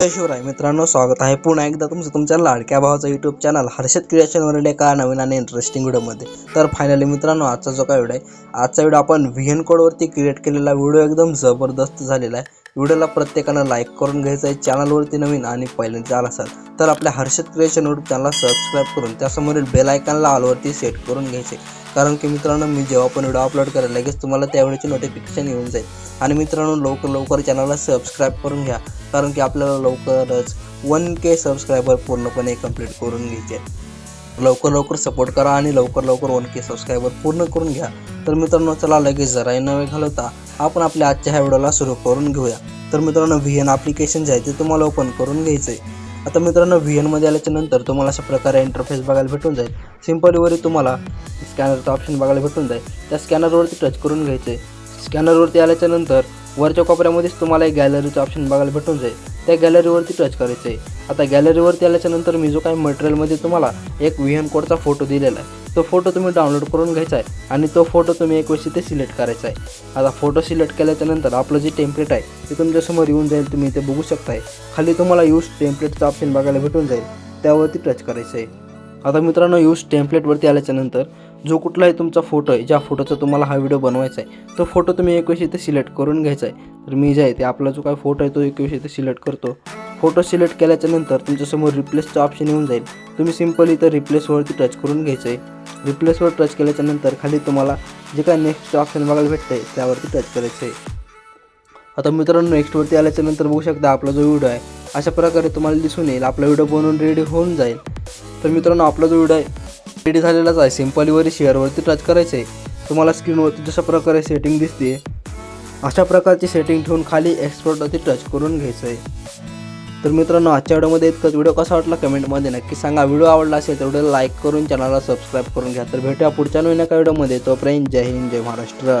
शिवराय मित्रांनो स्वागत आहे पुन्हा एकदा तुमचं तुमच्या लाडक्या भावाचा यूट्यूब चॅनल हर्षद क्रिएशनवरील एका नवीन आणि इंटरेस्टिंग व्हिडिओमध्ये तर फायनली मित्रांनो आजचा जो काय व्हिडिओ आहे आजचा व्हिडिओ आपण व्ही एन कोडवरती क्रिएट केलेला व्हिडिओ एकदम जबरदस्त झालेला आहे. व्हिडिओला प्रत्येकानं लाईक करून घ्यायचं आहे. चॅनलवरती नवीन आणि पहिल्यांदा आला असाल तर आपल्या हर्षद क्रिएशन यूट्यूब चॅनलला सबस्क्राईब करून त्यासमोरील बेल आयकॉनला ऑलवरती सेट करून घ्यायचे. कारण की मित्रांनो मी जेव्हा पण व्हिडिओ अपलोड करेल लगेच तुम्हाला त्यावेळेची नोटिफिकेशन येऊन जाईल. आणि मित्रांनो लवकर लवकर चॅनलला सबस्क्राईब करून घ्या. कारण की आपल्याला लवकरच वन के सबस्क्रायबर पूर्णपणे कंप्लीट करून घ्यायचे. लवकर लवकर सपोर्ट करा आणि लवकर लवकर वन के सबस्क्रायबर पूर्ण करून घ्या. तर मित्रांनो चला लगेच जरा नवे घालवता. आपण आपल्या आजच्या ह्या व्हिडिओला सुरू करून घेऊया. तर मित्रांनो व्ही एन ॲप्लिकेशन जे आहे ते तुम्हाला ओपन करून घ्यायचं आहे आता मित्रांनो व्ही एनमध्ये आल्याच्यानंतर तुम्हाला अशा प्रकारे इंटरफेस बघायला भेटून जाईल. सिम्पलीवरी तुम्हाला स्कॅनरचं ऑप्शन बघायला भेटून जाईल. त्या स्कॅनरवरती टच करून घ्यायचं आहे स्कॅनरवरती आल्याच्यानंतर वरच्या कोपऱ्यामध्येच तुम्हाला एक गॅलरीचं ऑप्शन बघायला भेटून जाईल. त्या गॅलरीवरती टच करायचं आहे आता गॅलरीवरती आल्याच्यानंतर मी जो काही मटेरियलमध्ये तुम्हाला एक व्ही एन कोडचा फोटो दिलेला आहे तो फोटो तुम्ही डाउनलोड करून घ्यायचा आहे आणि तो फोटो तुम्ही एक वेळेस इथे सिलेक्ट करायचा आहे. आता फोटो सिलेक्ट केल्याच्यानंतर आपलं जे टेम्पलेट आहे ते तुमच्यासमोर येऊन जाईल तुम्ही इथे बघू शकताय. खाली तुम्हाला यूज टेम्पलेटचं ऑप्शन बघायला भेटून जाईल. त्यावरती टच करायचं आहे आता मित्रांनो यूज टेम्पलेटवरती आल्याच्यानंतर जो कुठलाही तुमचा फोटो आहे ज्या फोटोचा तुम्हाला हा व्हिडिओ बनवायचा आहे तो फोटो तुम्ही एक विषय इथे सिलेक्ट करून घ्यायचा आहे. तर मी जे आहे ते आपला जो काय फोटो आहे तो एक विषय इथे सिलेक्ट करतो. फोटो सिलेक्ट केल्याच्यानंतर तुमच्यासमोर रिप्लेसचं ऑप्शन येऊन जाईल. तुम्ही सिंपल इथं रिप्लेसवरती टच करून घ्यायचं आहे. रिप्लेसवर टच केल्याच्यानंतर खाली तुम्हाला जे काय नेक्स्ट ऑप्शन बघायला भेटतं आहे त्यावरती टच करायचं आहे. आता मित्रांनो नेक्स्टवरती आल्याच्यानंतर बघू शकता आपला जो व्हिडिओ आहे अशा प्रकारे तुम्हाला दिसून येईल. आपला व्हिडिओ बनवून रेडी होऊन जाईल. तर मित्रांनो आपला जो व्हिडिओ आहे रेडी झालेलाच आहे. सिम्पलीवरी शेअरवरती टच करायचं आहे. तुम्हाला स्क्रीनवरती जशा प्रकारे सेटिंग दिसते अशा प्रकारची सेटिंग ठेवून खाली एक्सपर्टवरती टच करून घ्यायचं आहे. तर मित्रांनो आजच्या व्हिडिओमध्ये इतकंच. व्हिडिओ कसा वाटला कमेंटमध्ये नक्की सांगा. व्हिडिओ आवडला असेल तर व्हिडिओ लाईक करून चॅनलला सबस्क्राईब करून घ्या. तर भेटूया पुढच्या नवीन एका व्हिडिओमध्ये. तोपर्यंत जय हिंद जय महाराष्ट्र.